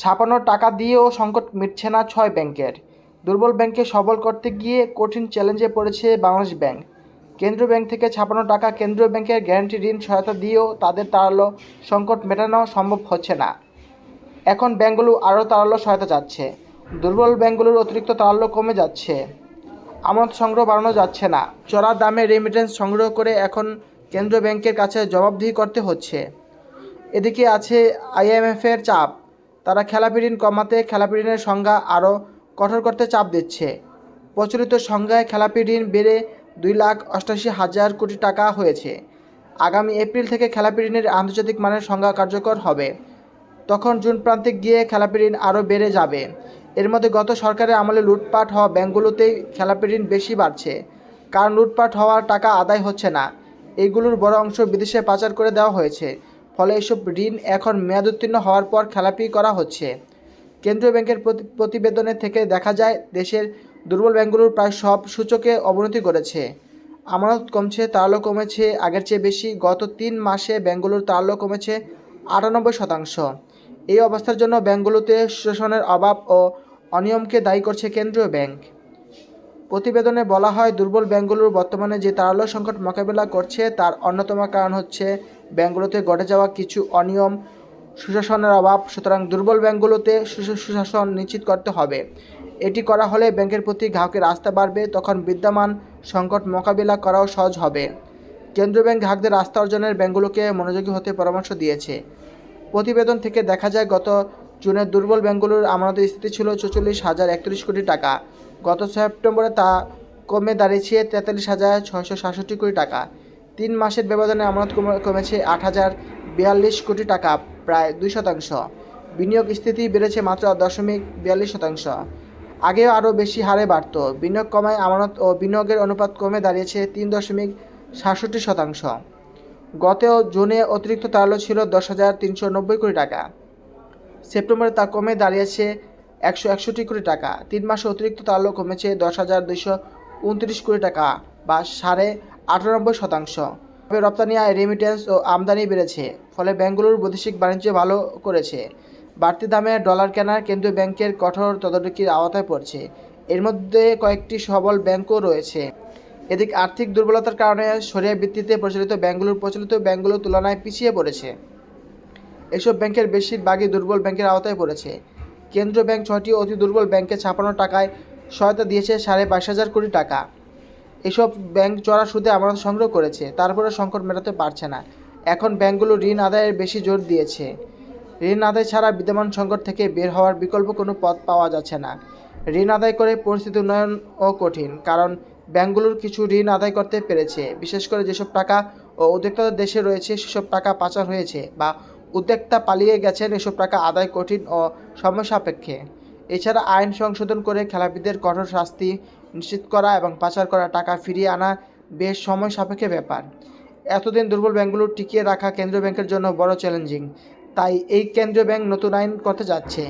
ছাপানো টাকা দিয়েও সংকট মিটছে না ছয় ব্যাংকের। দুর্বল ব্যাংককে সবল করতে গিয়ে কঠিন চ্যালেঞ্জে পড়েছে বাংলাদেশ ব্যাংক। কেন্দ্রীয় ব্যাংক থেকে ছাপানো টাকা কেন্দ্রীয় ব্যাংকের গ্যারান্টি ঋণ, সহায়তা দিয়েও তাদের তাড়ালো, সংকট মেটানো সম্ভব হচ্ছে না। এখন ব্যাংকগুলো আরও তাড়ালো, সহায়তা যাচ্ছে। দুর্বল ব্যাংকগুলোর অতিরিক্ত তাড়ালো কমে যাচ্ছে। আমানত সংগ্রহ বাড়ানো যাচ্ছে না। চড়া দামে রেমিটেন্স সংগ্রহ করে এখন কেন্দ্রীয় ব্যাংকের কাছে জবাবদিহি করতে হচ্ছে। এদিকে আছে আইএমএফের চাপ। তারা খেলাপি ঋণ কমাতে খেলাপি ঋণের সংজ্ঞা আরও কঠোর করতে চাপ দিচ্ছে। প্রচলিত সংজ্ঞায় খেলাপি ঋণ বেড়ে দুই লাখ অষ্টাশি হাজার কোটি টাকা হয়েছে। আগামী এপ্রিল থেকে খেলাপি ঋণের আন্তর্জাতিক মানের সংজ্ঞা কার্যকর হবে। তখন জুন প্রান্তে গিয়ে খেলাপি ঋণ আরও বেড়ে যাবে। এর মধ্যে গত সরকারের আমলে লুটপাট হওয়া ব্যাংকগুলোতেই খেলাপি ঋণ বেশি বাড়ছে। কারণ লুটপাট হওয়ার টাকা আদায় হচ্ছে না। এইগুলোর বড় অংশ বিদেশে পাচার করে দেওয়া হয়েছে। ফলে এসব ঋণ এখন মেয়াদ উত্তীর্ণ হওয়ার পর খেলাপি করা হচ্ছে। কেন্দ্রীয় ব্যাংকের প্রতি- প্রতিবেদনে থেকে দেখা যায়, দেশের দুর্বল ব্যাংকগুলোর প্রায় সব সূচকে অবনতি করেছে আমানত কমছে, তারল্য কমেছে, আগের চেয়ে বেশি। গত তিন মাসে ব্যাংকগুলোর তারল্য কমেছে আটানব্বই শতাংশ। এই অবস্থার জন্য ব্যাংকগুলোতে শোষণের অভাব ও অনিয়মকে দায়ী করছে কেন্দ্রীয় ব্যাংক। প্রতিবেদনে বলা হয়, দুর্বল ব্যাংকগুলোর বর্তমানে যে তারল্য সংকট মোকাবেলা করছে, তার অন্যতম কারণ হচ্ছে ব্যাংকগুলোতে ঘটে যাওয়া কিছু অনিয়ম, সুশাসনের অভাব, সুতরাং দুর্বল ব্যাংকগুলোতে সুশা- সুশাসন নিশ্চিত করতে হবে। এটি করা হলে ব্যাংকের প্রতি গ্রাহকের আস্থা বাড়বে, তখন বিদ্যমান সংকট মোকাবিলা করাও সহজ হবে। কেন্দ্রীয় ব্যাংক গ্রাহকদের আস্থা অর্জনের ব্যাংকগুলোকে মনোযোগী হতে পরামর্শ দিয়েছে। প্রতিবেদন থেকে দেখা যায়, গত জুনের দুর্বল ব্যাংকগুলোর আমানতের স্থিতি ছিল চৌচল্লিশ হাজার একত্রিশ কোটি টাকা। গত সেপ্টেম্বরে তা কমে দাঁড়িয়েছে তেতাল্লিশ হাজার ছয়শো সাতষট্টি কোটি টাকা। তিন মাসের ব্যবধানে আমানত কমে- কমেছে আট হাজার বিয়াল্লিশ কোটি টাকা, প্রায় দুই শতাংশ। বিনিয়োগ স্থিতি বেড়েছে মাত্র দশমিক বিয়াল্লিশ শতাংশ। আগেও আরও বেশি হারে বাড়ত। বিনিয়োগ কমায় আমানত ও বিনিয়োগের অনুপাত কমে দাঁড়িয়েছে তিন দশমিক সাতষট্টি শতাংশ। গত জুনে অতিরিক্ত তারল্য ছিল দশ হাজার তিনশো নব্বই কোটি টাকা। সেপ্টেম্বরে তা কমে দাঁড়িয়েছে একশো একষট্টি কোটি টাকা। তিন মাসে অতিরিক্ত তারল্য কমেছে দশ হাজার দুইশো উনত্রিশ কোটি টাকা বা সাড়ে আটানব্বই শতাংশ। তবে রপ্তানি আয় রেমিটেন্স ও আমদানি বেড়েছে, ফলে ব্যাংকগুলোর বৈদেশিক বাণিজ্য ভালো করেছে। বাড়তি দামে ডলার কেনার কেন্দ্রীয় ব্যাংকের কঠোর তদারকির আওতায় পড়ছে। এর মধ্যে কয়েকটি সবল ব্যাংকও রয়েছে। এদিকে আর্থিক দুর্বলতার কারণে সরিয়া ভিত্তিতে পরিচালিত ব্যাংকগুলোর প্রচলিত ব্যাংকগুলোর তুলনায় পিছিয়ে পড়েছে। এসব ব্যাংকের বেশিরভাগই দুর্বল ব্যাংকের আওতায় পড়েছে। কেন্দ্রীয় ব্যাংক ছয়টি অতি দুর্বল ব্যাংকে ছাপানো টাকায় সহায়তা দিয়েছে সাড়ে বাইশ হাজার কোটি টাকা। এসব ব্যাংক চড়া সুদে আমানত সংগ্রহ করেছে তারপরে সংকট মেটাতে পারছে না। এখন ব্যাংকগুলো ঋণ আদায়ের বেশি জোর দিয়েছে। ঋণ আদায় ছাড়া বিদ্যমান সংকট থেকে বের হওয়ার বিকল্প কোনো পথ পাওয়া যাচ্ছে না। ঋণ আদায় করে পরিস্থিতি উন্নয়নও কঠিন, কারণ ব্যাংকগুলোর কিছু ঋণ আদায় করতে পেরেছে। বিশেষ করে যেসব টাকা ও উদ্যোক্তাদের দেশে রয়েছে, সেসব টাকা পাচার হয়েছে বা উদ্যোক্তা পালিয়ে গেছেন, এসব টাকা আদায় কঠিন ও সময় সাপেক্ষে। এছাড়া আইন সংশোধন করে খেলাপিদের কঠোর শাস্তি নিশ্চিত করা এবং পাচার করা টাকা ফিরিয়ে আনা বেশ সময় সাপেক্ষে ব্যাপার। এতদিন দুর্বল ব্যাংকগুলো টিকিয়ে রাখা কেন্দ্রীয় ব্যাংকের জন্য বড় চ্যালেঞ্জিং। তাই এই কেন্দ্রীয় ব্যাংক নতুন আইন করতে যাচ্ছে।